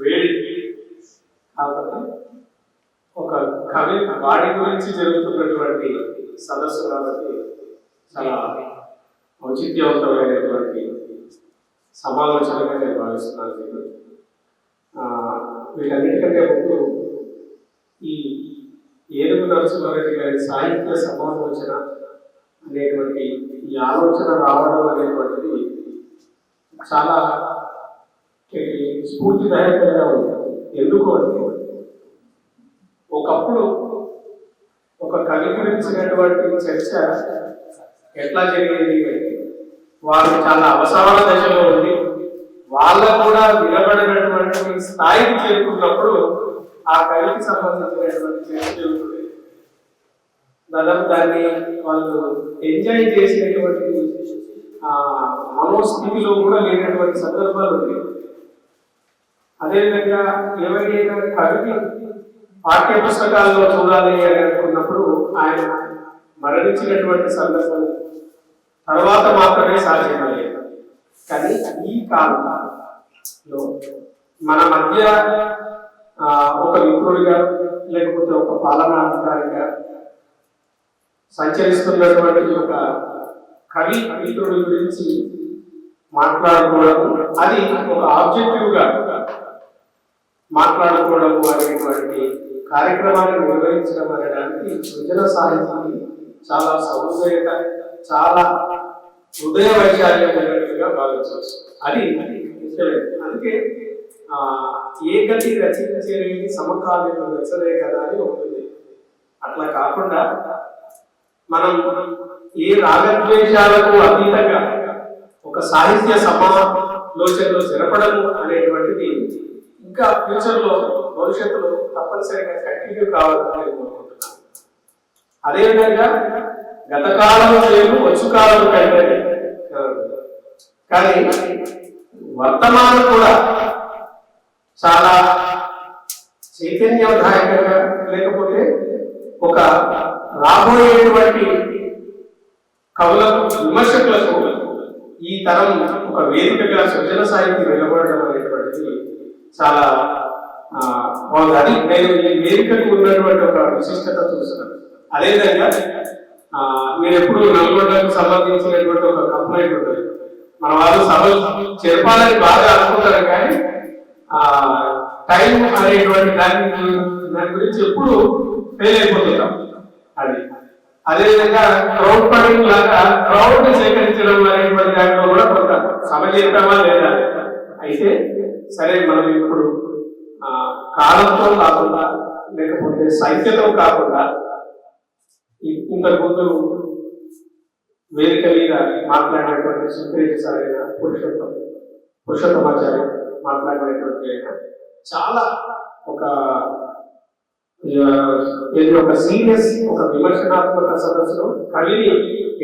వేడి కాబట్టి ఒక కవి వాడి గురించి జరుగుతున్నటువంటి సదస్సు కాబట్టి చాలా ఔచిత్యవంతమైనటువంటి సమాలోచనగా నేను భావిస్తున్నాను నేను వీటన్నిటికంటే ముందు ఈ ఏనుగు నరసింహారెడ్డి గారి సాహిత్య సమాలోచన అనేటువంటి ఈ ఆలోచన రావడం అనేటువంటిది చాలా స్ఫూర్తిదాయకంగా ఉంది ఎందుకు అంటే ఒకప్పుడు ఒక కవి గురించినటువంటి చర్చ ఎట్లా జరిగేది? వారు చాలా అవసరాల దశలో ఉంది వాళ్ళకు కూడా వినబడినటువంటి స్థాయికి చేరుకున్నప్పుడు ఆ కవికి సంబంధించినటువంటి చర్చ జరుగుతుంది. దాదాపు దాన్ని వాళ్ళు ఎంజాయ్ చేసినటువంటి ఆ మనోస్థితిలో కూడా లేనటువంటి సందర్భాలు ఉన్నాయి. అదేవిధంగా ఎవరికైనా కవిని పాఠ్య పుస్తకాల్లో చూడాలి అని అనుకున్నప్పుడు ఆయన మరణించినటువంటి సందర్భం తర్వాత మాత్రమే సాధ్యమయ్యేది కానీ ఈ కాలంలో మన మధ్య ఒక విప్రుడిగా లేకపోతే ఒక పాలనాధికారిగా సంచరిస్తున్నటువంటి ఒక కవి మిత్రుడి గురించి మాట్లాడుకోవడం అది ఒక ఆబ్జెక్టివ్గా మాట్లాడుకోవడము అనేటువంటి కార్యక్రమాన్ని నిర్వహించడం అనేదానికి సృజన సాహిత్యాన్ని చాలా సౌందర్యత చాలా హృదయ వైశాల్యం ఉన్నట్టుగా భావించవచ్చు. అది అందుకే ఆ ఏ రచించలేని సమకాలీన రచనే కదా అని ఉంటుంది అట్లా కాకుండా మనం ఏ రాగద్వేషాలకు అతీతంగా ఒక సాహిత్య సమాలోచనలో జరపడము అనేటువంటిది ఇంకా ఫ్యూచర్లో భవిష్యత్తులో తప్పనిసరిగా కంటిన్యూ కావాలని నేను కోరుకుంటున్నాను అదేవిధంగా గత కాలం లేదు వచ్చు కాలం కంటే కానీ వర్తమానం కూడా చాలా చైతన్యదాయకంగా లేకపోతే ఒక రాబోయేటువంటి కవులకు విమర్శకులకు ఈ తరం ఒక వేదికగా సృజన సాహిత్యం నిలబడడం అనేటువంటిది చాలా బాగుంది. అది నేను ఈ వేదికకు ఉన్నటువంటి ఒక విశిష్టత చూస్తున్నాను. అదేవిధంగా నేను ఎప్పుడు నల్గొండకు సంబంధించినటువంటి ఒక కంప్లైంట్ ఉంటుంది మన వాళ్ళు సభలు చెప్పాలని బాగా అనుకుంటారు కానీ టైం అనేటువంటి దాని దాని గురించి ఎప్పుడు ఫెయిల్ అయిపోతుంటాం. అది. అదేవిధంగా క్రౌడ్ ఫండింగ్ లాగా క్రౌడ్ సేకరించడం అనేటువంటి దాంట్లో కూడా కొంత సభ చేద్దామా లేదా? అయితే సరే మనం ఇప్పుడు కాలంతో కాకుండా లేకపోతే సంఖ్యతో కాకుండా ఇంతకుముందు ఇంతకు ముందు వేదిక మీద మాట్లాడినటువంటి సుప్రీం సార్ అయినా పురుషోత్తం పురుషోత్తమాచార్య మాట్లాడినటువంటి అయినా చాలా ఒక ఇది ఒక సీరియస్ ఒక విమర్శనాత్మక సదస్సులో కవిని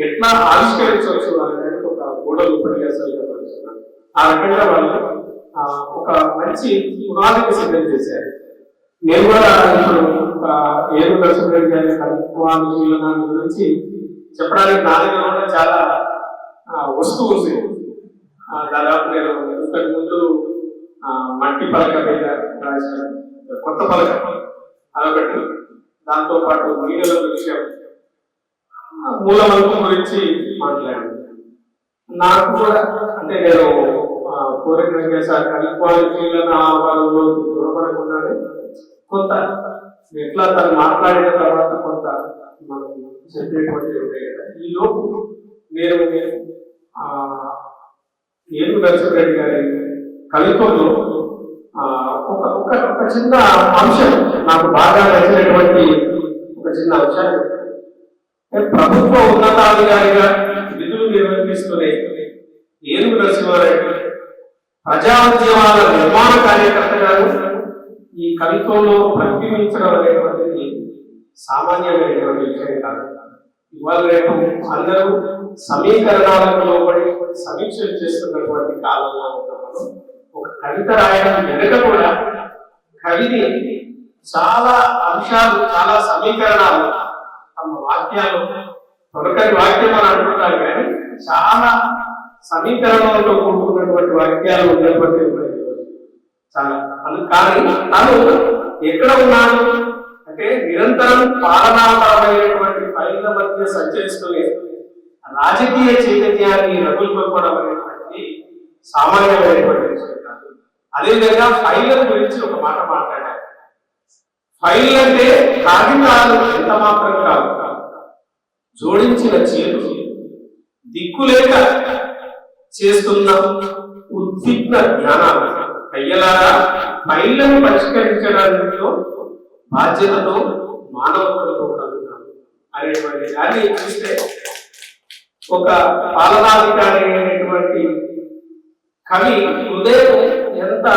ఎట్లా ఆవిష్కరించవచ్చు అనేది ఒక గోడలు ఉపన్యాసాలుగా ఆ రకంగా వాళ్ళు ఒక మంచి పునాదికి సిద్ధం చేశారు. నేను కూడా ఇప్పుడు ఏడు నరసింహరెడ్డి గారి దాని గురించి చెప్పడానికి నా దగ్గర కూడా చాలా వస్తువు ఉంది దాదాపు నేను ఇంతకు ముందు మట్టి పలక మీద రాశాను. కొత్త పలక. అదొకటి. దాంతో పాటు మీడియాల విషయం మూలమంతం గురించి మాట్లాడాను. నాకు కూడా అంటే నేను కోరిక సార్ కవిత్వాలను ఆహ్వానంలో దూరపడకుండానే కొంత ఎట్లా తను మాట్లాడిన తర్వాత కొంత మనం చెప్పేటువంటి ఉంటాయి కదా. ఈ లోపు నేను ఆ ఏను నరసింహరెడ్డి గారి కవిత్వంలో ఒక ఒక ఒక చిన్న అంశం నాకు బాగా నచ్చినటువంటి ఒక చిన్న అంశం ప్రభుత్వ ఉన్నతాధికారిగా విధులు నిర్వర్తిస్తూనే ఏనుగు నరసింహారెడ్డి ప్రజాద్యమాల నిర్మాణ కార్యకర్తగాను ఈ కవిత్వంలో ప్రతిబింబించడం సామాన్యమైనటువంటి విషయం కాదు. ఇవాళ రేపు అందరూ సమీకరణాలకు లోబడి సమీక్షలు చేస్తున్నటువంటి కాలంలో ఉన్నప్పుడు ఒక కవిత రాయడం వెనుక కూడా కవిని చాలా అంశాలు చాలా సమీకరణాలు తమ వాక్యాలు తొలకరి వాక్యం అని అనుకుంటారు కానీ చాలా సమీకరణంలో కూడుకున్నటువంటి వాక్యాలు నిలబడి చాలా కానీ తను ఎక్కడ ఉన్నాడు అంటే నిరంతరం పాలనాపరమైనటువంటి ఫైళ్ళ మధ్య సంచరిస్తూనే రాజకీయ చైతన్యాన్ని రగులుకోవడం అనేటువంటిది సామాన్యమైనటువంటి విషయం కాదు. అదేవిధంగా ఫైళ్ళ గురించి ఒక మాట మాట్లాడారు. ఫైల్ అంటే కాగితాలు ఎంత మాత్రం కాదు జోడించిన దిక్కు దిక్కులేక చేస్తున్న ఉద్విగ్న జ్ఞానాలు అయ్యలారా ఫైళ్ళను పరిష్కరించడంలో బాధ్యతతో మానవతలతో కలుగుతారు. అనేటువంటి దాన్ని చూస్తే ఒక పాలనాధికారి అనేటువంటి కవి హృదయం ఎంత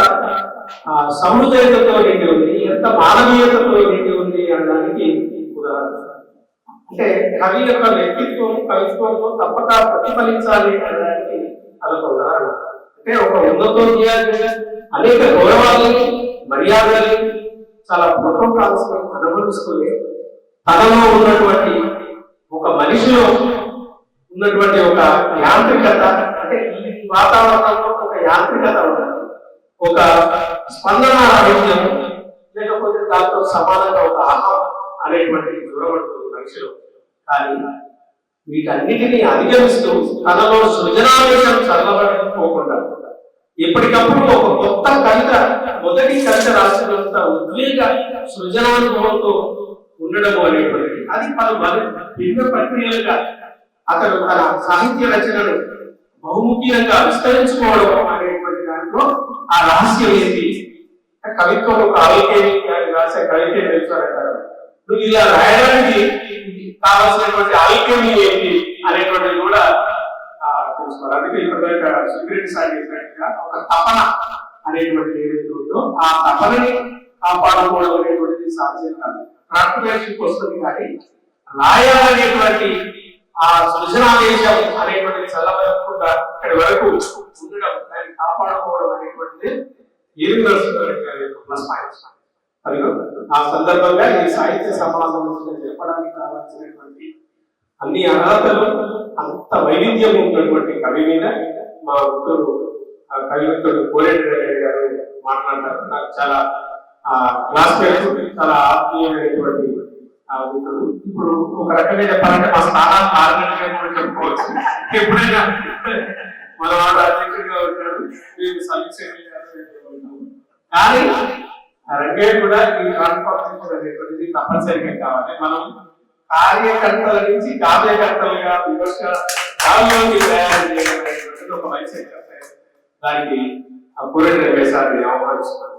సమృదయతతో నిండి ఉంది ఎంత మానవీయతతో నిండి ఉంది అనడానికి ఉదాహరణ. అంటే కవి యొక్క వ్యక్తిత్వం కవిత్వంలో తప్పక ప్రతిఫలించాలి అనడానికి అదొక ఉదాహరణ. అంటే ఒక ఉన్నతోద్యోగి అనేక గౌరవాలని మర్యాదలని చాలా ప్రోటోకాల్స్ అనుభవిస్తూనే తనలో ఉన్నటువంటి ఒక మనిషిలో ఉన్నటువంటి ఒక యాంత్రికత అంటే ఈ వాతావరణంలో ఒక యాంత్రికత ఉంటుంది ఒక స్పందన ఆరోగ్యం లేకపోతే దాంతో సమానంగా ఒక ఆహారం అనేటువంటిది దూరపడుతుంది మనిషిలో. కానీ వీటన్నిటిని అధిగమిస్తూ తనలో సృజనావేశం చల్లబడిపోకుండా ఎప్పటికప్పుడు ఒక కొత్త కవిత మొదటి కవిత రాసినంత ఉద్వేగ సృజనానుభవంతో ఉండడం అనేటువంటిది. అది పలు మరి- భిన్న ప్రక్రియలుగా అతను తన సాహిత్య రచనను బహుముఖ్యంగా విస్తరించుకోవడం అనేటువంటి దాంట్లో ఆ రహస్యం ఏంటి? కవిత్వం ఒక ఆలోకేమి రాసే కవిత తెలుసు అంటారు. నువ్వు ఇలా రాయడానికి కావాల్సినటువంటి ఆలోక్యం ఏంటి అనేటువంటిది కూడా తెలుసుకోవాలి. అందుకే ఇప్పటిదాకా సుగ్రీట్ సార్ చెప్పినట్టుగా ఒక తపన అనేటువంటిది ఏదైతే ఉందో ఆ తపనని కాపాడుకోవడం అనేటువంటిది సాధ్యం కాదు. ట్రాన్స్ఫర్మేషన్ వస్తుంది కానీ రాయాలనేటువంటి ఆ సృజనావేశం అనేటువంటిది చల్లబడకుండా ఇక్కడి వరకు ఉండడం దాన్ని కాపాడుకోవడం అనేటువంటిది ఏది నడుస్తుంది ప్లస్ పాయింట్స్ మరియు ఆ సందర్భంగా ఈ సాహిత్య సమాజం చెప్పడానికి కావాల్సినటువంటి అన్ని అర్హతలు అంత వైవిధ్యం ఉన్నటువంటి కవి మీద మా మిత్రుడు కవిత్తుడు కవి కోరేటి గారు మాట్లాడతారు. నాకు చాలా ఆ క్లాస్మేట్ చాలా ఆత్మీయమైనటువంటి ఇప్పుడు ఒక రకంగా చెప్పాలంటే మా స్థానాలు మారినట్టుగా కూడా చెప్పుకోవచ్చు. ఎప్పుడైనా మన వాడు అధ్యక్షుడిగా ఉంటాడు మేము సమీక్ష కానీ ఆ రెండే కూడా ఈ ట్రాన్స్ఫార్మేషన్ అనేటువంటిది తప్పనిసరిగా కావాలి. మనం కార్యకర్తల నుంచి కార్యకర్తలుగా వివక్ష కాలంలోకి తయారు చేయడం అనేటువంటిది ఒక మంచి దానికి ఆ పూర్ణ సార్ని ఆహ్వానిస్తున్నాను